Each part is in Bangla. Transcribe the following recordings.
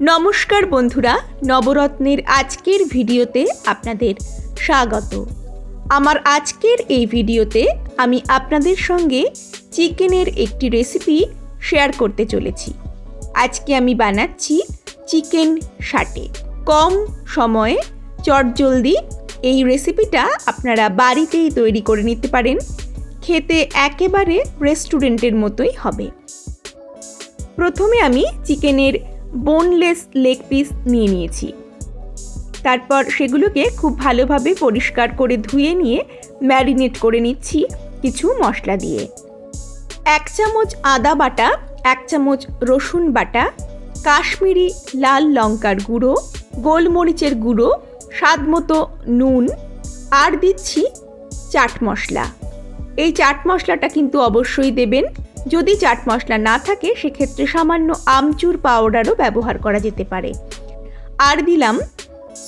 নমস্কার বন্ধুরা, নবরত্নের আজকের ভিডিওতে আপনাদের স্বাগত। আমার আজকের এই ভিডিওতে আমি আপনাদের সঙ্গে চিকেনের একটি রেসিপি শেয়ার করতে চলেছি। আজকে আমি বানাচ্ছি চিকেন শাটে কম সময়ে চটজলদি এই রেসিপিটা আপনারা বাড়িতেই তৈরি করে নিতে পারেন। খেতে একেবারে রেস্টুরেন্টের মতোই হবে। প্রথমে আমি চিকেনের বোনলেস লেগ পিস নিয়ে নিয়েছি। তারপর সেগুলোকে খুব ভালোভাবে পরিষ্কার করে ধুয়ে নিয়ে ম্যারিনেট করে নিচ্ছি কিছু মশলা দিয়ে। এক চামচ আদা বাটা, এক চামচ রসুন বাটা, কাশ্মীরি লাল লঙ্কার গুঁড়ো, গোলমরিচের গুঁড়ো, স্বাদ মতো নুন, আর দিচ্ছি চাট মশলা। এই চাট মশলাটা কিন্তু অবশ্যই দেবেন। যদি চাট মশলা না থাকে, সেক্ষেত্রে সামান্য আমচুর পাউডারও ব্যবহার করা যেতে পারে। আর দিলাম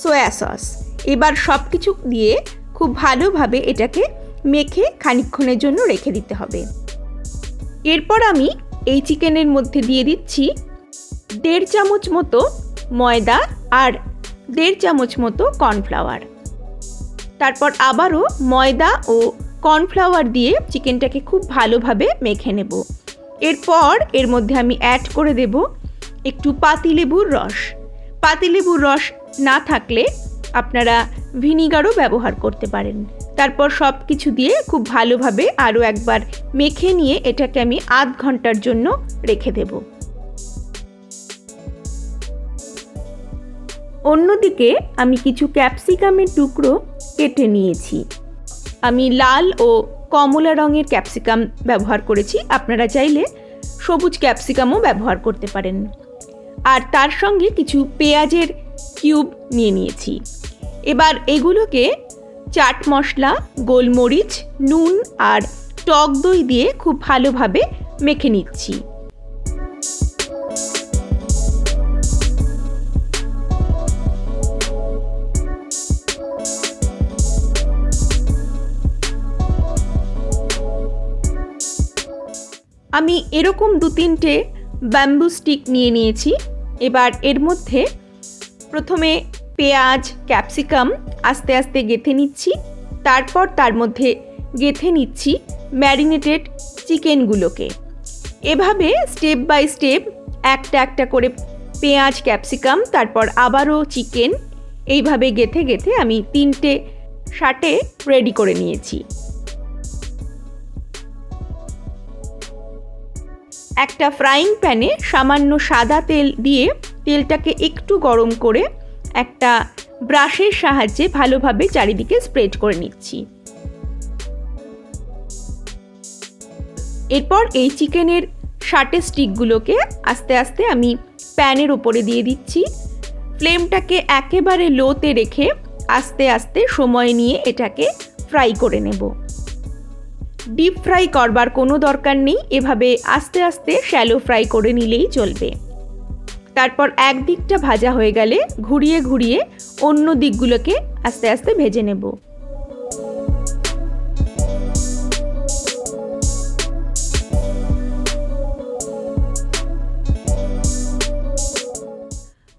সয়া সস। এবার সব কিছু দিয়ে খুব ভালোভাবে এটাকে মেখে খানিক্ষণের জন্য রেখে দিতে হবে। এরপর আমি এই চিকেনের মধ্যে দিয়ে দিচ্ছি দেড় চামচ মতো ময়দা আর দেড় চামচ মতো কর্নফ্লাওয়ার। তারপর আবারও ময়দা ও কর্নফ্লাওয়ার দিয়ে চিকেনটাকে খুব ভালোভাবে মেখে নেব। এরপর এর মধ্যে আমি অ্যাড করে দেব একটু পাতিলেবুর রস। পাতিলেবুর রস না থাকলে আপনারা ভিনিগারও ব্যবহার করতে পারেন। তারপর সব কিছু দিয়ে খুব ভালোভাবে আরও একবার মেখে নিয়ে এটাকে আমি আধ ঘণ্টার জন্য রেখে দেব। অন্যদিকে আমি কিছু ক্যাপসিকামের টুকরো কেটে নিয়েছি। আমি লাল ও কমলা রঙের ক্যাপসিকাম ব্যবহার করেছি। আপনারা চাইলে সবুজ ক্যাপসিকামও ব্যবহার করতে পারেন। আর তার সঙ্গে কিছু পেঁয়াজের কিউব নিয়ে নিয়েছি। এবার এগুলোকে চাট মশলা, গোলমরিচ, নুন আর টক দই দিয়ে খুব ভালোভাবে মেখে নিচ্ছি। আমি এরকম দু তিনটে ব্যাম্বু স্টিক নিয়ে নিয়েছি। এবার এর মধ্যে প্রথমে পেঁয়াজ ক্যাপসিকাম আস্তে আস্তে গেথে নিচ্ছি। তারপর তার মধ্যে গেথে নিচ্ছি ম্যারিনেটেড চিকেনগুলোকে এভাবে স্টেপ বাই স্টেপ একটা একটা করে পেঁয়াজ ক্যাপসিকাম তারপর আবারও চিকেন এইভাবে গেথে গেথে আমি তিনটে শাটে রেডি করে নিয়েছি। একটা ফ্রাইং প্যানে সামান্য সাদা তেল দিয়ে তেলটাকে একটু গরম করে একটা ব্রাশের সাহায্যে ভালোভাবে চারিদিকে স্প্রেড করে নিচ্ছি। এরপর এই চিকেনের শাটে স্টিকগুলোকে আস্তে আস্তে আমি প্যানের ওপরে দিয়ে দিচ্ছি। ফ্লেমটাকে একেবারে লোতে রেখে আস্তে আস্তে সময় নিয়ে এটাকে ফ্রাই করে নেব। ডিপ ফ্রাই করবার কোনো দরকার নেই, এভাবে আস্তে আস্তে শ্যালো ফ্রাই করে নিলেই চলবে। তারপর এক দিকটা ভাজা হয়ে গেলে ঘুরিয়ে ঘুরিয়ে অন্য দিকগুলোকে আস্তে আস্তে ভেজে নেব।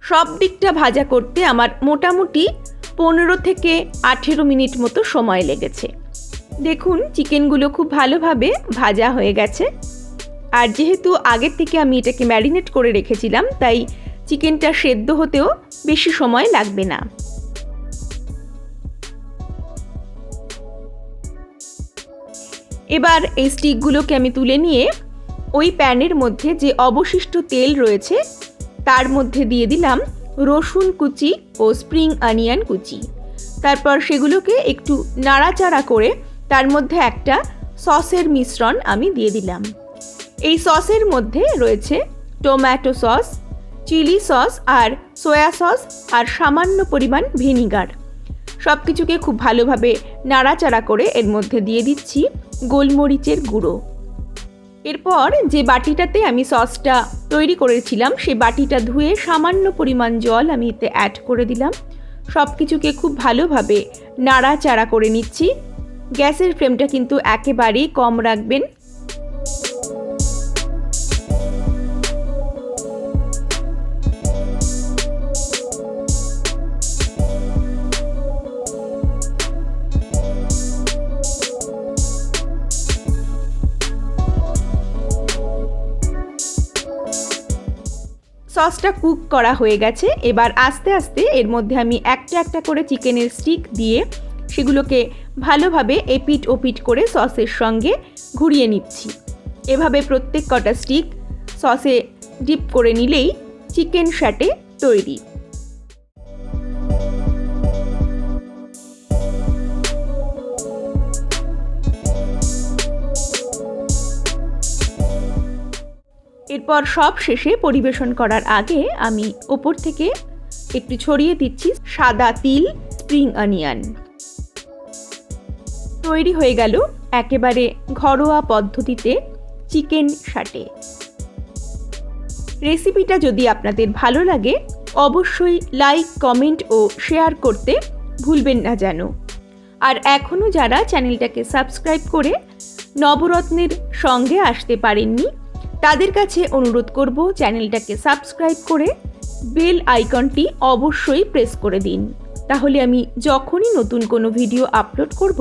সব দিকটা ভাজা করতে আমার মোটামুটি পনেরো থেকে আঠেরো মিনিট মতো সময় লেগেছে। দেখুন, চিকেনগুলো খুব ভালোভাবে ভাজা হয়ে গেছে। আর যেহেতু আগের থেকে আমি এটাকে ম্যারিনেট করে রেখেছিলাম, তাই চিকেনটা সেদ্ধ হতেও বেশি সময় লাগবে না। এবার এই স্টিকগুলোকে আমি তুলে নিয়ে ওই প্যানের মধ্যে যে অবশিষ্ট তেল রয়েছে, তার মধ্যে দিয়ে দিলাম রসুন কুচি ও স্প্রিং অনিয়ন কুচি। তারপর সেগুলোকে একটু নাড়াচাড়া করে তার মধ্যে একটা সসের মিশ্রণ আমি দিয়ে দিলাম। এই সসের মধ্যে রয়েছে টোম্যাটো সস চিলি সস আর সয়া সস আর সামান্য পরিমাণ ভিনিগার সব কিছুকে খুব ভালোভাবে নাড়াচাড়া করে এর মধ্যে দিয়ে দিচ্ছি গোলমরিচের গুঁড়ো। এরপর যে বাটিটাতে আমি সসটা তৈরি করেছিলাম সেই বাটিটা ধুয়ে সামান্য পরিমাণ জল আমি এতে অ্যাড করে দিলাম। সব কিছুকে খুব ভালোভাবে নাড়াচাড়া করে নিচ্ছি। গ্যাসের ফ্লেমটা কিন্তু একেবারেই কম রাখবেন। সসটা কুক করা হয়ে গেছে। এবার আস্তে আস্তে এর মধ্যে আমি একটা একটা করে চিকেনের স্টিক দিয়ে সেগুলোকে ভালোভাবে এপিট ওপিট করে সসের সঙ্গে ঘুরিয়ে নিচ্ছি। এভাবে প্রত্যেক কটা স্টিক সসে ডিপ করে নিলেই চিকেন শ্যাটে তৈরি। এরপর সব শেষে পরিবেশন করার আগে আমি ওপর থেকে একটু ছড়িয়ে দিচ্ছি সাদা তিল, স্প্রিং অনিয়ন। তৈরি হয়ে গেল একেবারে ঘরোয়া পদ্ধতিতে চিকেন শাটে রেসিপিটা যদি আপনাদের ভালো লাগে, অবশ্যই লাইক, কমেন্ট ও শেয়ার করতে ভুলবেন না যেন। আর এখনও যারা চ্যানেলটাকে সাবস্ক্রাইব করে নবরত্নের সঙ্গে আসতে পারেননি, তাদের কাছে অনুরোধ করব চ্যানেলটাকে সাবস্ক্রাইব করে বেল আইকনটি অবশ্যই প্রেস করে দিন। তাহলে আমি যখনই নতুন কোনো ভিডিও আপলোড করব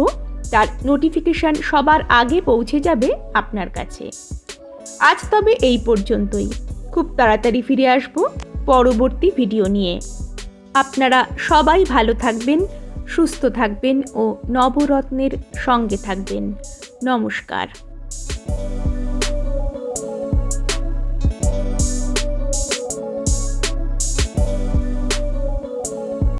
তার নোটিফিকেশান সবার আগে পৌঁছে যাবে আপনার কাছে। আজ তবে এই পর্যন্তই। খুব তাড়াতাড়ি ফিরে আসব পরবর্তী ভিডিও নিয়ে। আপনারা সবাই ভালো থাকবেন, সুস্থ থাকবেন ও নবরত্নের সঙ্গে থাকবেন। নমস্কার।